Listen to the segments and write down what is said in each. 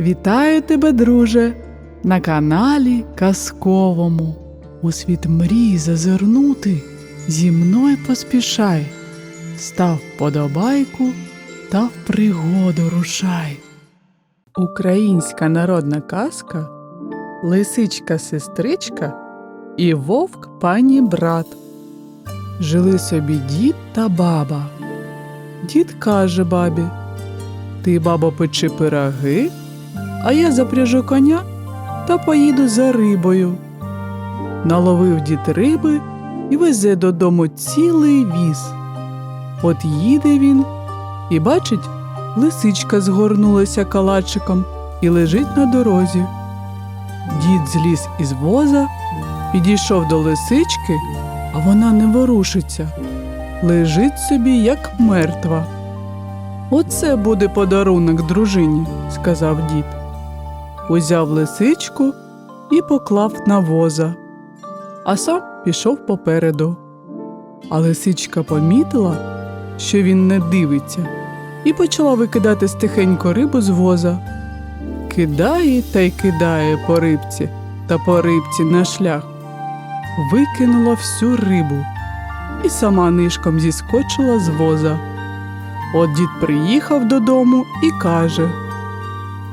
Вітаю тебе, друже, на каналі Казковому. У світ мрій зазирнути, зі мною поспішай. Став подобайку та в пригоду рушай. Українська народна казка Лисичка сестричка і вовк пані брат. Жили собі дід та баба. Дід каже бабі: Ти, бабо, печи пироги, а я запряжу коня та поїду за рибою. Наловив дід риби і везе додому цілий віз. От їде він і бачить, лисичка згорнулася калачиком і лежить на дорозі. Дід зліз із воза, підійшов до лисички, а вона не ворушиться, лежить собі, як мертва. Оце буде подарунок дружині, сказав дід. Узяв лисичку і поклав на воза, а сам пішов попереду. А лисичка помітила, що він не дивиться, і почала викидати стихенько рибу з воза. Кидає та й кидає по рибці та по рибці на шлях. Викинула всю рибу і сама нишком зіскочила з воза. От дід приїхав додому і каже: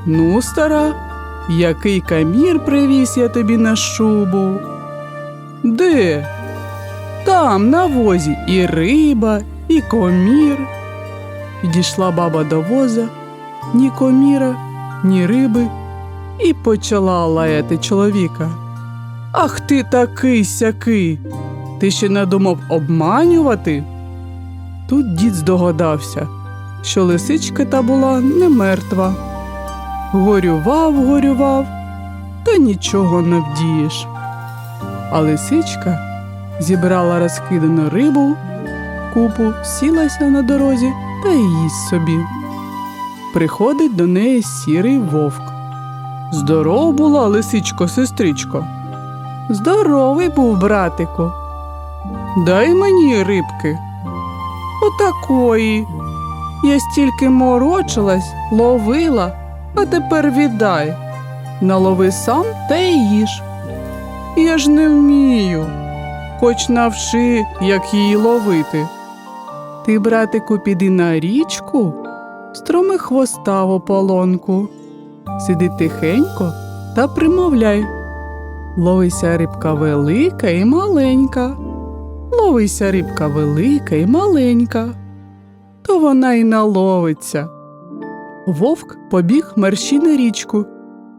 Ну, стара, який камір привіз я тобі на шубу? Де? Там, на возі, і риба, і комір. Підійшла баба до воза, ні коміра, ні риби, і почала лаяти чоловіка. Ах ти такий сякий. Ти ще надумав обманювати? Тут дід здогадався, що лисичка та була не мертва. Горював, горював, та нічого не вдієш. А лисичка зібрала розкидану рибу, купу, сілася на дорозі та й їсть собі. Приходить до неї сірий вовк. Здоров була, лисичко, сестричко. Здоровий був, братику. Дай мені рибки. Отакої. Я стільки морочилась, ловила, а тепер віддай. Налови сам та й їж. Я ж не вмію, хоч навчи, як її ловити. Ти, братику, піди на річку, строми хвоста в ополонку, сиди тихенько та примовляй. Ловися рибка велика і маленька. Ловися рибка велика і маленька. То вона й наловиться. Вовк побіг мерщій на річку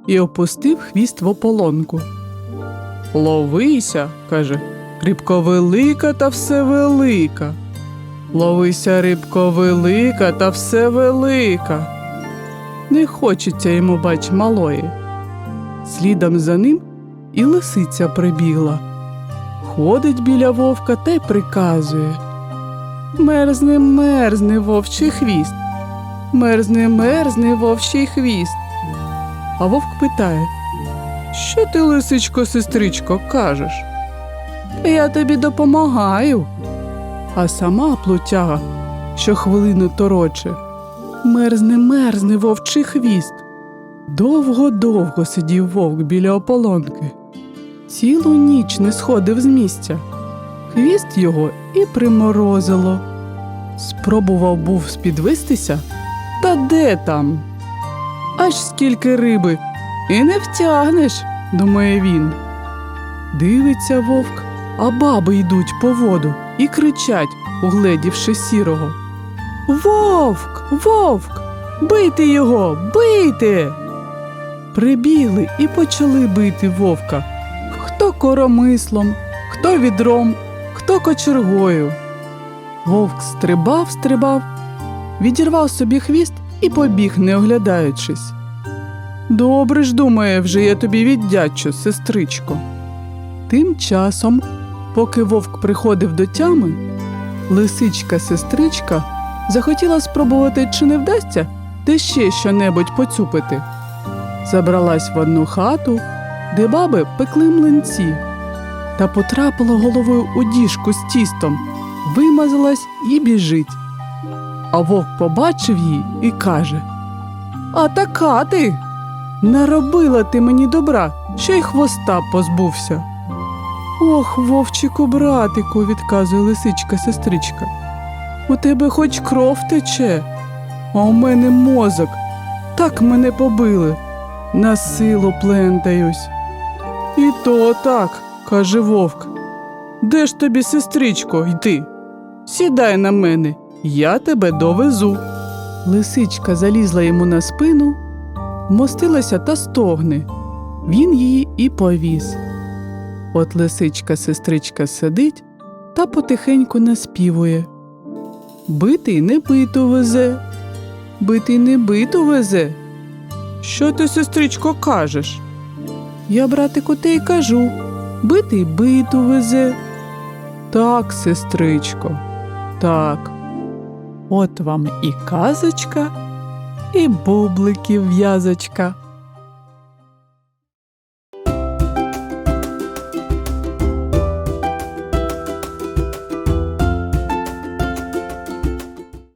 і опустив хвіст в ополонку. Ловися, каже, рибко велика та все велика. Ловися, рибко велика та все велика. Не хочеться йому бач малої. Слідом за ним і лисиця прибігла. Ходить біля вовка та й приказує. Мерзне, мерзне вовчий хвіст. Мерзне, мерзне вовчий хвіст. А вовк питає Що ти, лисичко, сестричко, кажеш? Я тобі допомагаю. А сама плутяга щохвилину тороче. Мерзне, мерзне вовчий хвіст. Довго-довго сидів вовк біля ополонки. Цілу ніч не сходив з місця. Хвіст його і приморозило. Спробував був спідвистися, та де там? Аж скільки риби, і не втягнеш, думає він. Дивиться вовк, а баби йдуть по воду і кричать, угледівши сірого. Вовк, вовк, бийте його, бийте. Прибігли і почали бити вовка. Хто коромислом, хто відром, хто кочергою. Вовк стрибав, стрибав, відірвав собі хвіст і побіг, не оглядаючись. Добре ж, думає, вже я тобі віддячу, сестричко. Тим часом, поки вовк приходив до тями, лисичка сестричка захотіла спробувати, чи не вдасться де ще щонебудь поцупити. Забралась в одну хату, де баби пекли млинці, та потрапила головою у діжку з тістом, вимазалась і біжить. А вовк побачив її і каже: А така ти, Наробила ти мені добра, ще й хвоста позбувся. Ох, вовчику, братику, відказує лисичка сестричка. У тебе хоч кров тече, а у мене мозок. Так мене побили. На силу плентаюсь. І то так, каже вовк. Де ж тобі, сестричко, йти? Сідай на мене, я тебе довезу. Лисичка залізла йому на спину, мостилася та стогне. Він її і повіз. От лисичка сестричка сидить та потихеньку наспівує. Битий не биту везе, битий не биту везе. Що ти, сестричко, кажеш? Я, братику, те й кажу, битий биту везе. Так, сестричко, так. От вам і казочка, і бубликів в'язочка.